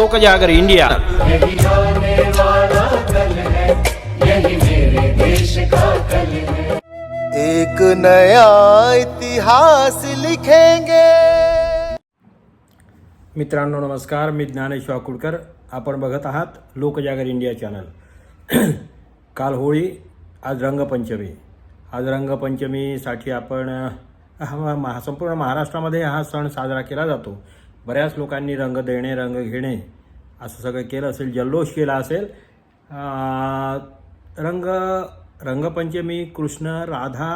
लोक जागर इंडिया. यही आने वाला कल है यही मेरे देश का कल है एक नया इतिहास लिखेंगे। मित्रांनो नमस्कार. मी ज्ञानेश वाकुडकर. आपण बघत आहात लोकजागर इंडिया चॅनल. काल होळी आज रंगपंचमी. आज रंगपंचमीसाठी आपण हा महा- संपूर्ण महाराष्ट्रामध्ये हा सण साजरा केला जातो. बऱ्याच लोकांनी रंग देणे रंग घेणे असं सगळं केलं असेल जल्लोष केला असेल. रंग रंगपंचमी कृष्ण राधा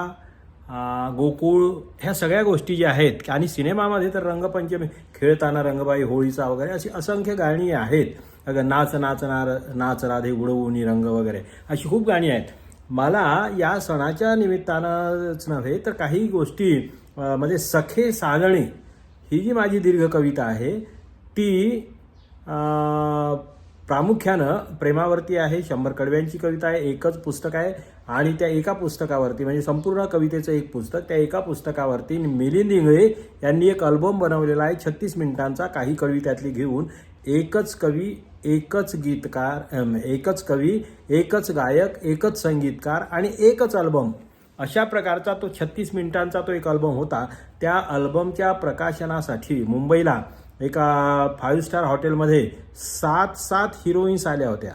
गोकुळ ह्या सगळ्या गोष्टी ज्या आहेत आणि सिनेमामध्ये तर रंगपंचमी खेळताना रंगबाई होळीचा वगैरे अशी असंख्य गाणी आहेत. अगं नाच नाचणार नाच राधे उडवून रंग वगैरे अशी खूप गाणी आहेत. मला या सणाच्या निमित्तानंच नव्हे तर काही गोष्टी म्हणजे सखे साधणे ही जी माझी दीर्घ कविता आहे ती प्रामुख्यानं प्रेमावरती आहे शंभर कडव्यांची कविता आहे एकच पुस्तक आहे आणि त्या एका पुस्तकावरती म्हणजे संपूर्ण कवितेचं एक पुस्तक त्या एका पुस्तकावरती मिलिंद इंगळे यांनी एक अल्बम बनवलेला आहे छत्तीस मिनिटांचा काही कवी त्यातली घेऊन एकच कवी एकच गीतकार एकच कवी एकच गायक एकच संगीतकार आणि एकच अल्बम. अशा प्रकारचा तो छत्तीस मिनिटांचा तो एक अल्बम होता. त्या अल्बमच्या प्रकाशनासाठी मुंबईला एका फाईव्ह स्टार हॉटेलमध्ये सात सात हिरोईन्स आल्या होत्या.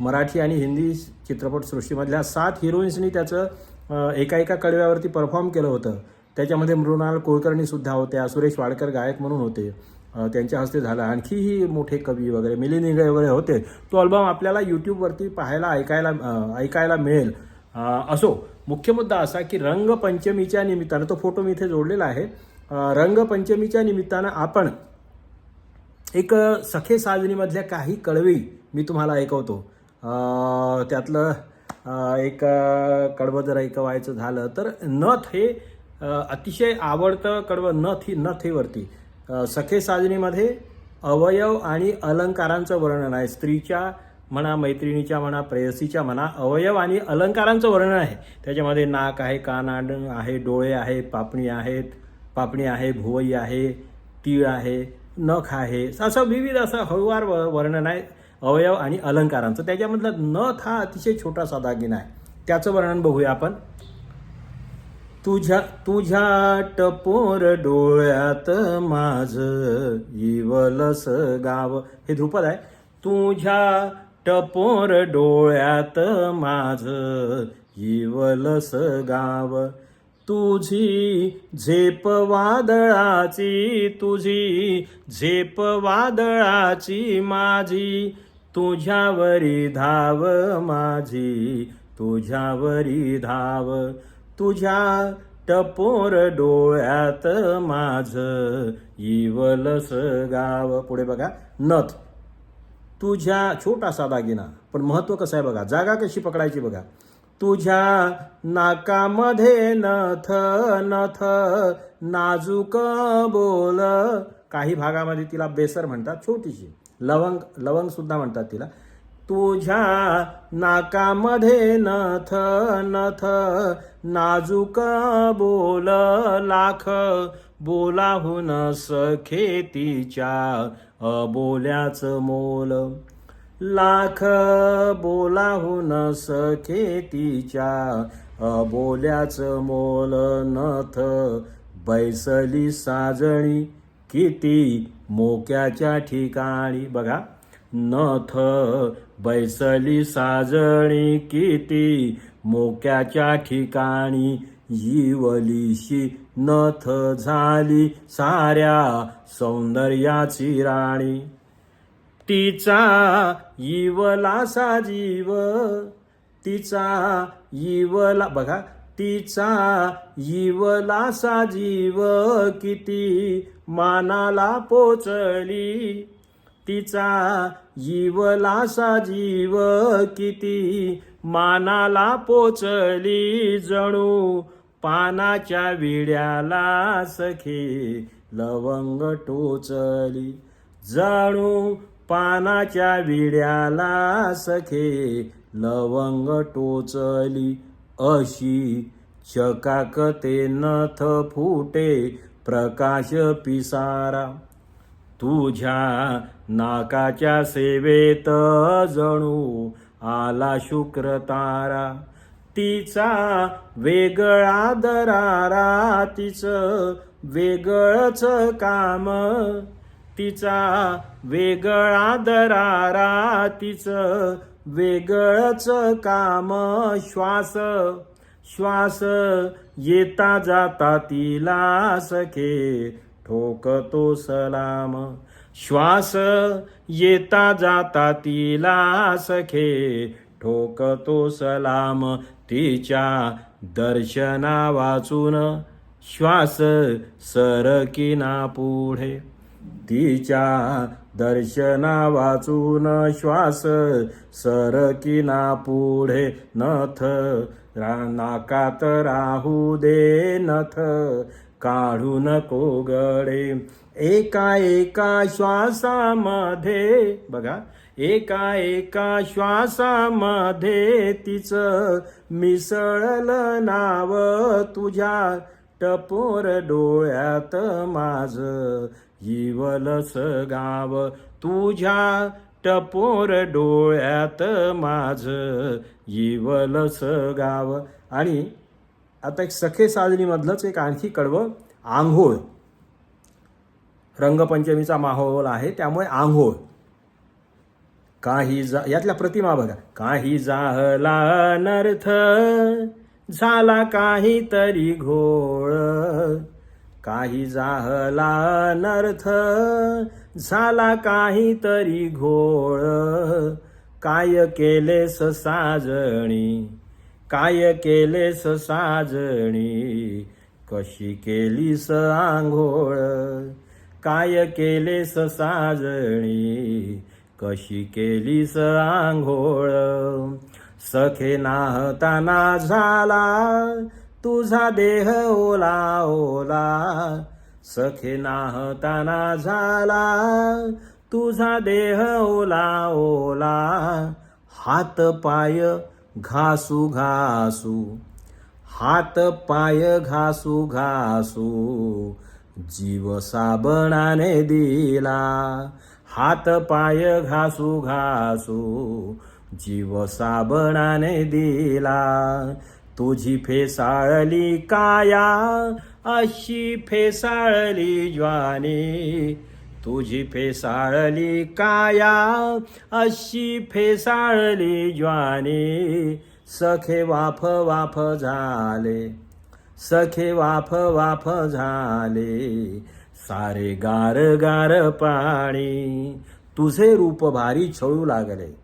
मराठी आणि हिंदी चित्रपटसृष्टीमधल्या सात हिरोईन्सनी त्याचं एका एका कडव्यावरती परफॉर्म केलं होतं. त्याच्यामध्ये मृणाल कुलकर्णीसुद्धा होत्या सुरेश वाडकर गायक म्हणून होते. त्यांच्या हस्ते झालं. आणखीही मोठे कवी वगैरे मिलिंद वगैरे होते. तो अल्बम आपल्याला यूट्यूबवरती पाहायला ऐकायला ऐकायला मिळेल. असो मुख्य मुद्दा असा की रंगपंचमीच्या निमित्तानं तो फोटो मी इथे जोडलेला आहे रंगपंचमीच्या निमित्तानं आपण एक सखे साजणीमधल्या काही कळवी मी तुम्हाला ऐकवतो. त्यातलं एक कडवं जर ऐकवायचं झालं तर नथ हे अतिशय आवडतं कडवं नथ ही नथ हे वरती. सखे साजणीमध्ये अवयव आणि अलंकारांचं वर्णन आहे. स्त्रीच्या म्हणा मैत्रिणीच्या म्हणा प्रेयसीच्या म्हणा अवयव आणि अलंकारांचं वर्णन आहे. त्याच्यामध्ये नाक आहे कान आड- आहे डोळे आहे पापणी आहेत पापणी आहे भुवई आहे तीळ आहे नख आहे. असं विविध असं हळूवार व- वर्णन आहे अवयव आणि अलंकारांचं. त्याच्यामधलं नथ हा अतिशय छोटासा दागिना आहे. त्याचं वर्णन बघूया आपण. तुझ्या तुझ्या टपोर डोळ्यात माझ इवलस गाव. हे ध्रुपद आहे. तुझ्या टपोर डोळ्यात माझ इवलस गाव. तुझी झेप वादळाची तुझी झेप वादळाची माझी तुझ्यावरी धाव माझी तुझ्यावरी धाव. तुझ्या टपोर डोळ्यात माझ इवलस गाव. पुढे बघा नथ. तुझ्या छोटासा दागिना पण महत्त्व कसं आहे बघा जागा कशी पकडायची बघा. तुझ्या नाकामध्ये नथ नथ नाजूक बोल. काही भागामध्ये तिला बेसर म्हणतात छोटीशी. लवंग लवंग सुद्धा म्हणतात तिला. तुझ्या नाकामध्ये नथ नथ नाजूक बोल. लाख बोलाहून सखे तिच्या अबोल्याचं मोल. लाख बोलाहून सखे तिच्या अबोल्याचं मोल नथ. बैसली साजणी किती मोक्याच्या ठिकाणी. बघा नथ बैसली साजणी किती मोक्याच्या ठिकाणी. जीवलीशी नथ झाली साऱ्या सौंदर्याची राणी. तिचा इवलासा जीव तिचा इवला बघा तिचा इवलासा जीव किती मानाला पोचली. तिचा इवलासा जीव किती मानाला पोचली जणू पानाच्या विड्याला सखे लवंग टोचली. जाणू पानाच्या विड्याला सखे लवंग टोचली. अशी चकाकते नथ फुटे प्रकाश पिसारा. तुझ्या नाकाच्या सेवेत जणू आला शुक्र तारा तिचा वेगळा दरारा तिचं वेगळंच काम. तिचा वेगळा दरारा तिचं वेगळंच काम. श्वास श्वास येता जाता तिला सखे ठोकतो सलाम. श्वास येता जाता तिला सखे ठोकतो सलाम तिच्या दर्शना वाचून श्वास सरकिना पुढे. तिच्या दर्शना वाचून श्वास सरकिना पुढे. नथ रा नाकात राहू दे नथ काढू नको गडे एका एका श्वासामध्ये बघा एका एका श्वासामध्ये तिचं मिसळलं नाव तुझ्या टपोर डोळ्यात माझ. जीवलस गाव तुझ्या टपोर डोळ्यात माझ. इवलस गाव. आणि आता एक सखे साजरीमधलंच एक आणखी कडवं आंघोळ. रंगपंचमीचा माहोल आहे त्यामुळे आंघोळ. काही जा यातल्या प्रतिमा बघा. काही जाहला अनर्थ झाला काहीतरी घोळ. काही जाहला अनर्थ झाला काहीतरी घोळ. काय केलेस साजणी काय केलेस साजणी कशी केलीस आंघोळ? काय केलेस साजणी कशी केलीस आंघोळ सखे नाहताना झाला तुझा देह ओला ओला. सखे नाहताना झाला तुझा देह ओला ओला. हात पाय घासू घासू हात पाय घासू घासू. जीव साबणाने दिला हात पाय घासू घासू जीव साबणाने दिला. तुझी फेसाळली काया अशी फेसाळली ज्वानी. तुझी फेसाळली काया अशी फेसाळली ज्वानी. सखे वाफ वाफ झाले सखे वाफ वाफ झाले. सारे गार गार पाणी. तुझे रूप भारी छळू लागले.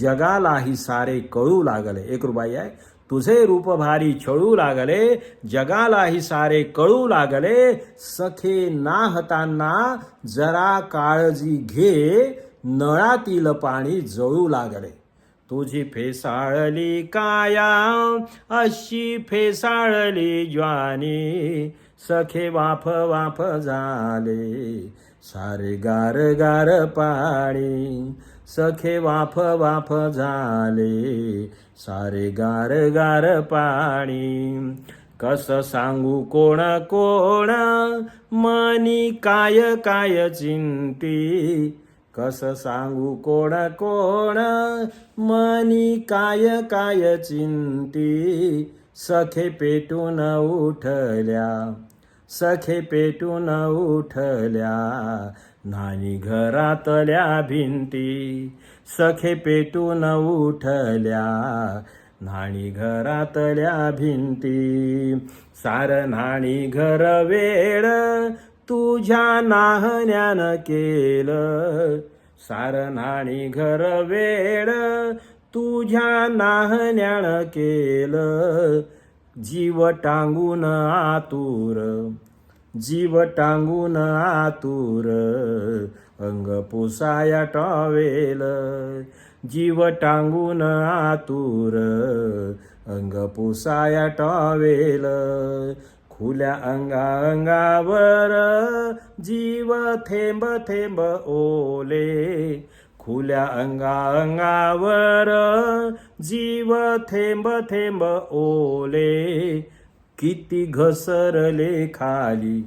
जगालाही सारे कळू लागले. एक रुबाई आहे. तुझे रूप भारी छळू लागले. जगालाही सारे कळू लागले. सखे नाहताना जरा काळजी घे. नळातील पाणी जळू लागले. तुझी फेसाळली काया. अशी फेसाळली ज्वानी. सखे वाफ वाफ झाले. सारे गार गार पाणी सखे वाफ वाफ झाले. सारे गार गार पाणी कस सांगू कोण कोण? मनी काय काय चिंती? कस सांगू कोण कोण? मनी काय काय चिंती? सखे पेटून उठल्या. सखे पेटून उठल्या नानी घरातल्या भिंती. सखे पेटून उठल्या नाणी घरातल्या भिंती. सार नाणी घर वेळ तुझ्या नाहण्यानं केलं. सार नाणी घर वेळ तुझ्या नाहण्यानं केलं. जीव टांगून आतुर जीव टांगून आतुर अंग पुसाया टॉवेल. जीव टांगून आतुर अंग पुसाया टॉवेल. खुल्या अंगा अंगावर जीव थेंब थेंब ओले खुल्या अंगा अंगावर जीव थेंब थेंब ओले. किती घसरले खाली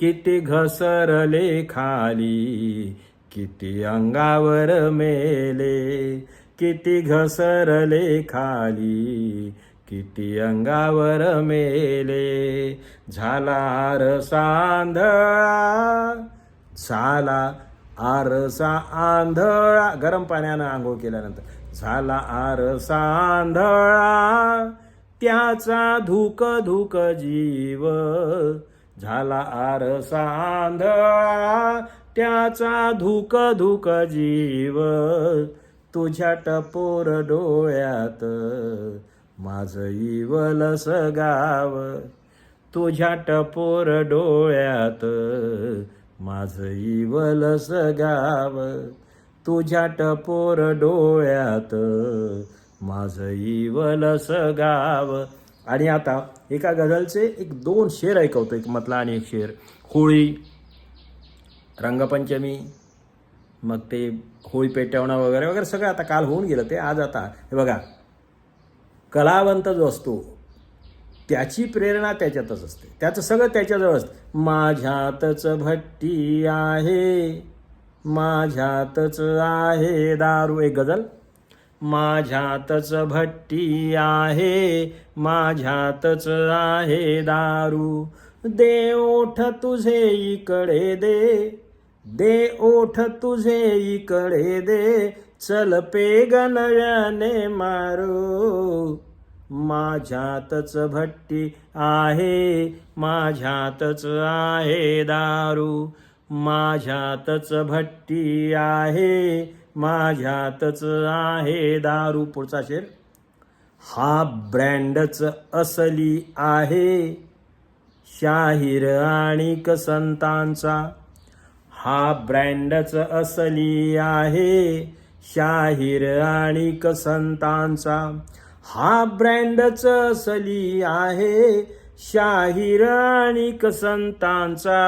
किती घसरले खाली किती अंगावर मेले. किती घसरले खाली किती अंगावर मेले. झाला सांधळा झाला आरसा आंधळा गरम पाण्यानं आंघोळ केल्यानंतर. झाला आरसा आंधळा त्याचा धुक धुक जीव. झाला आरसा आंधळा त्याचा धुक धुक जीव. तुझ्या टपोर डोळ्यात माझं इवलस गाव तुझ्या टपोर डोळ्यात माझं इवलस गाव तुझ्या टपोर डोळ्यात. माझं इवलस गाव. आणि आता एका गझलचे एक दोन शेर ऐकवतो एक मधला आणि एक शेर. होळी रंगपंचमी मग ते होळी पेटवणं वगैरे वगैरे सगळं आता काल होऊन गेलं ते आज आता. हे बघा कलावंत जो असतो त्याची प्रेरणा त्याच्यातच असते. त्याचं सगळं त्याच्याजवळ असतं. माझ्यातच भट्टी आहे. माझ्यातच आहे दारू. एक गजल माझ्यातच भट्टी आहे. माझ्यातच आहे दारू. दे ओठ तुझे इकडे दे. दे ओठ तुझे इकडे दे. चल पे गणव्याने मारू. माझ्यातच भट्टी आहे माझ्यातच आहे दारू. माझ्यातच भट्टी आहे माझ्यातच आहे दारू. पुढचा शेर. हा ब्रँडच असली आहे शाहीर आणि संतांचा हा ब्रँडच असली आहे शाहीर आणि संतांचा हा ब्रँडच असली आहे. शाहीर आणि संतांचा.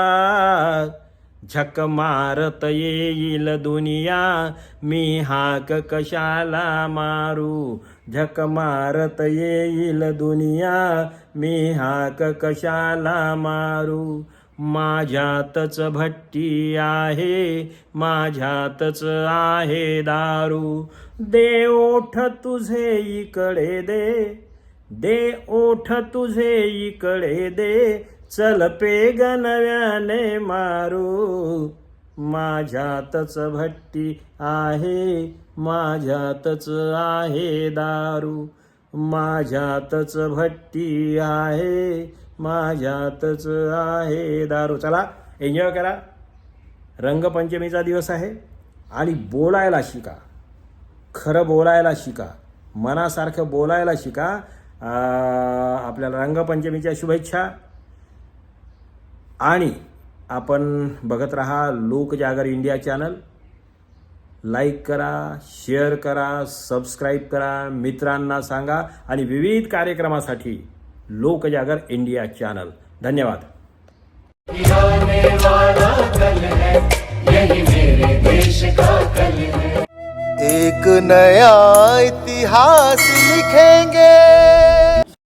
झक मारत येईल दुनिया. मी हाक कशाला मारू? झक मारत येईल दुनिया. मी हाक कशाला मारू? माझ्यातच भट्टी आहे माझ्यातच आहे दारू. दे ओठ तुझे इकडे दे दे ओठ तुझे इकडे दे चल पे गणव्याने मारू. माझ्यातच भट्टी आहे माझ्यातच आहे दारू. माझ्यातच भट्टी आहे माझ्यातच आहे दारू. चला एन्जॉय करा. रंगपंचमीचा दिवस आहे आणि बोलायला शिका. खरं बोलायला शिका. मनासारखं बोलायला शिका. आपल्याला रंगपंचमीच्या शुभेच्छा. आणि आपण बघत राहा लोकजागर इंडिया चॅनल. लाईक करा शेअर करा सबस्क्राईब करा मित्रांना सांगा आणि विविध कार्यक्रमासाठी लोकजागर इंडिया चॅनल। धन्यवाद। आने वाला कल है यही मेरे देश का कल है एक नया इतिहास लिखेंगे।